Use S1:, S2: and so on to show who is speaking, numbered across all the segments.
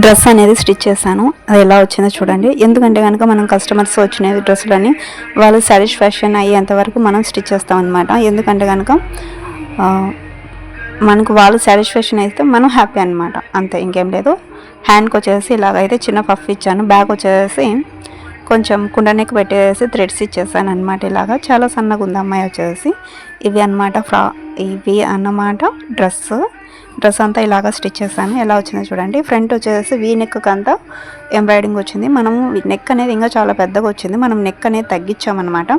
S1: Dress అనేది stitch చేశాను. అది ఎలా వచ్చిందో చూడండి. ఎందుకంటే కనుక మనం కస్టమర్స్ వచ్చిన డ్రెస్సులని వాళ్ళు సాటిస్ఫాక్షన్ అయ్యేంత వరకు మనం స్టిచ్ చేస్తాం అనమాట ఎందుకంటే కనుక మనకు వాళ్ళు సాటిస్ఫాక్షన్ అయితే మనం హ్యాపీ అనమాట అంతే ఇంకేం లేదు. హ్యాండ్కి వచ్చేసి ఇలాగైతే చిన్న పఫ్ ఇచ్చాను. బ్యాగ్ వచ్చేసి కొంచెం కుండనెక్ పెట్టేసి థ్రెడ్స్ ఇచ్చేసాను అనమాట ఇలాగా. చాలా సన్నగా ఉంది అమ్మాయి వచ్చేసి. ఇవి అన్నమాట ఫ్రా ఇవి అన్నమాట డ్రెస్ డ్రెస్ అంతా ఇలాగా స్టిచ్ చేశాను. ఎలా వచ్చిందో చూడండి. ఫ్రంట్ వచ్చేసి వీ నెక్ అంతా ఎంబ్రాయిడింగ్ వచ్చింది. మనము నెక్ అనేది ఇంకా చాలా పెద్దగా వచ్చింది. మనం నెక్ అనేది తగ్గించామన్నమాట.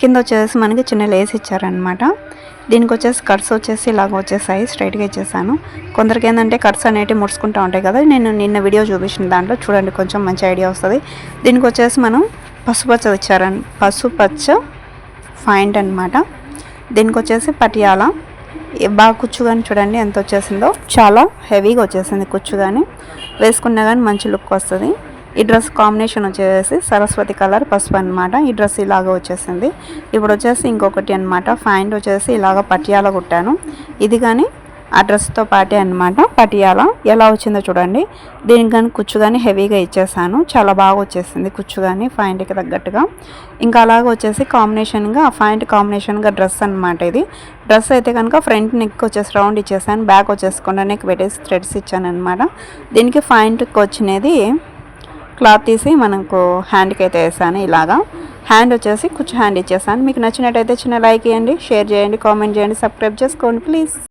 S1: కింద వచ్చేసి మనకి చిన్న లేస్ ఇచ్చారనమాట దీనికి వచ్చేసి కట్స్ వచ్చేసి ఇలాగ వచ్చేసాయి. స్ట్రైట్గా ఇచ్చేసాను. కొందరికి ఏంటంటే కట్స్ అనేవి ముడుచుకుంటూ ఉంటాయి కదా. నేను నిన్న వీడియో చూపించిన దాంట్లో చూడండి కొంచెం మంచి ఐడియా వస్తుంది. దీనికి వచ్చేసి మనం పసుపచ్చ ఇచ్చారని పసుపచ్చ ఫైంట్ అనమాట దీనికి వచ్చేసి పటియాల బాగా కుచ్చు కానీ చూడండి ఎంత వచ్చేసిందో. చాలా హెవీగా వచ్చేసింది కుచ్చు కానీ వేసుకున్నా కానీ మంచి లుక్ వస్తుంది. ఈ డ్రెస్ కాంబినేషన్ వచ్చేసి సరస్వతి కలర్ పసుపు అనమాట ఈ డ్రెస్ ఇలాగ వచ్చేసింది. ఇప్పుడు వచ్చేసి ఇంకొకటి అనమాట ఫైంట్ వచ్చేసి ఇలాగ పటియాల కుట్టాను. ఇది కానీ ఆ డ్రెస్తో పాటే అనమాట పటియాల. ఎలా వచ్చిందో చూడండి. దీనికి కానీ కుచ్చు కానీ హెవీగా ఇచ్చేసాను. చాలా బాగా వచ్చేసింది కుచ్చు కానీ ఫైంట్కి తగ్గట్టుగా. ఇంకా అలాగ వచ్చేసి కాంబినేషన్గా ఫైంట్ కాంబినేషన్గా డ్రెస్ అనమాట ఇది. డ్రెస్ అయితే కనుక ఫ్రంట్ నెక్ వచ్చేసి రౌండ్ ఇచ్చేసాను. బ్యాక్ వచ్చేసుకుండా నెక్ పెట్టేసి థ్రెడ్స్ ఇచ్చాను అనమాట దీనికి ఫైంట్కి వచ్చినది క్లాత్ తీసి మనకు హ్యాండ్కి అయితే వేసాను ఇలాగా. హ్యాండ్ వచ్చేసి కుచ్చు హ్యాండ్ ఇచ్చేసాను. మీకు నచ్చినట్టయితే చిన్న లైక్ చేయండి షేర్ చేయండి కామెంట్ చేయండి సబ్స్క్రైబ్ చేసుకోండి ప్లీజ్.